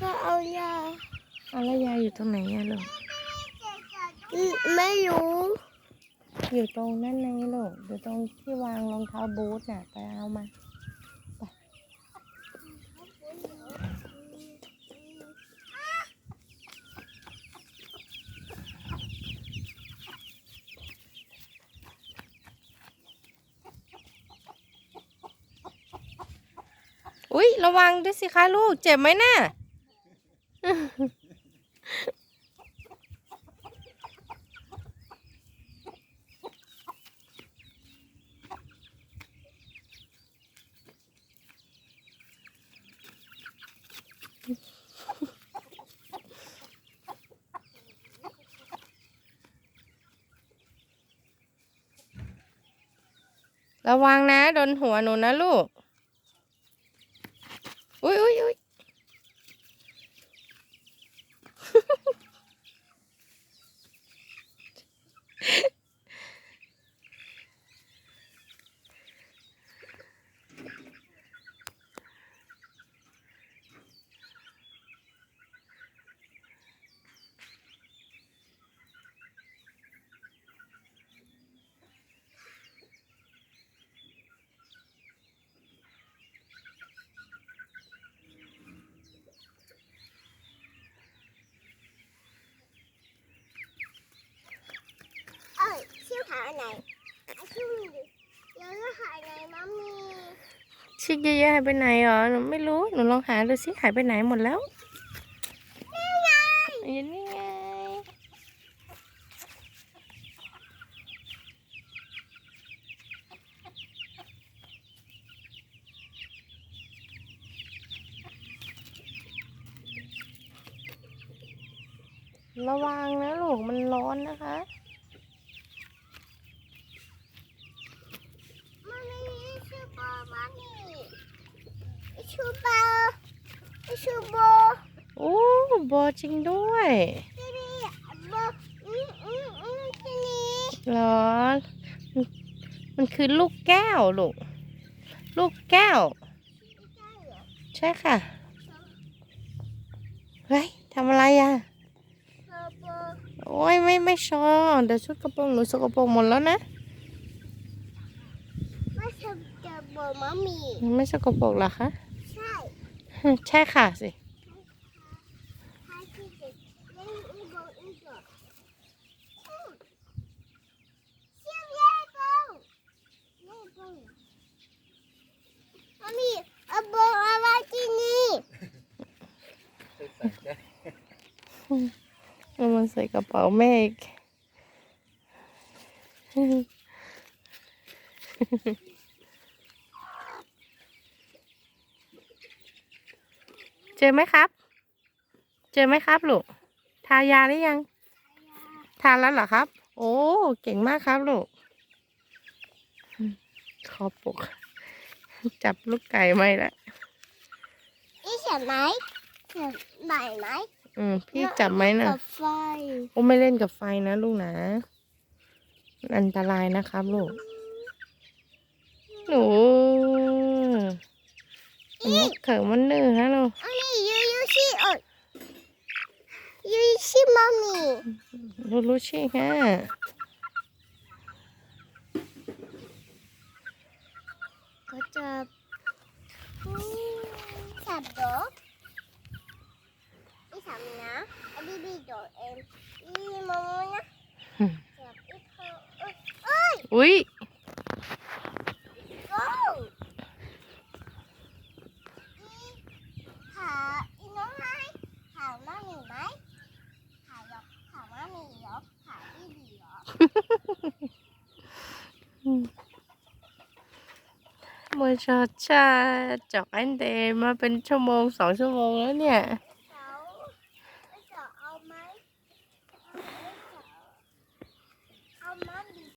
ก็เอายาเอาแล้วยายอยู่ตรงไหนอะลูกไม่รู้ อยู่ตรงนั่นไงลูกอยู่ตรงที่วางรองเท้าบูทน่ะ ไปเอามา อุ๊ยระวังด้วยสิคะลูก เจ็บไหมน่ะระวังนะโดนหัวหนูนะลูก อุ้ยอุ้ยอุ้ย เอ้ย ชื่อหาไหนชื่อแล้วก็หาไหนมัมมี่ชิคเยอะๆหายไปไหนเหรอหนูไม่รู้หนูลองหาดูสิหายไปไหนหมดแล้วอยู่นี่ไงระวังนะลูกมันร้อนนะคะ มัมมี่ชื่อโบมัมมี่ ชื่อโบชื่อโบโอ้โบจริงด้วยที่นี่โบอืมอืมอืมที่นี่เหรอมันมันคือลูกแก้วลูก ลูกแก้ว ใช่เหรอใช่ค่ะ เฮ้ยทำอะไรอะเธอโบโอ้ยไม่ไม่ชอบเดี๋ยวชุดกระโปรงหนูสกปรกหมดแล้วนะไม่ใช่เจอโบมัมมี่มันไม่สกปรกเหรอคะ ใช่ใช่ค่ะสิใช่ที่เด็กเล่นอีโบอีโบอืมชื่อเย่โบเย่โบมัมมี่เอาโบเอาไว้ที่นี่เอามันใส่กระเป๋าแม่อีก เจอไหมครับ เจอไหมครับลูก ทายาหรือยัง ทานแล้วเหรอครับ โอ้ เก่งมากครับลูกคอปก จับลูกไก่ไม่ละอีเสียไหมเสียไหนไหมอืมพี่จับไหมน่ะกับไฟโอ้ไม่เล่นกับไฟนะลูกนะมันอันตรายนะครับลูก หนู มันเขินมันดื้อฮะลูกอันนี้ยูยูชิเออยูยูชิมัมมี่ลูลูชิฮะก็จะอืมสับดอกอีสามนะอันนี้บีดอกเอ็มอีโมโมนะจับอีเธอเอ้ย อุ้ย โก้อีหาอีน้องไงหามามีไหมหาหยอกหามามีหยอกหาอีบีหยอก โมชอชาจอกอันเดมาเป็นชั่วโมงสองชั่วโมงแล้วเนี่ย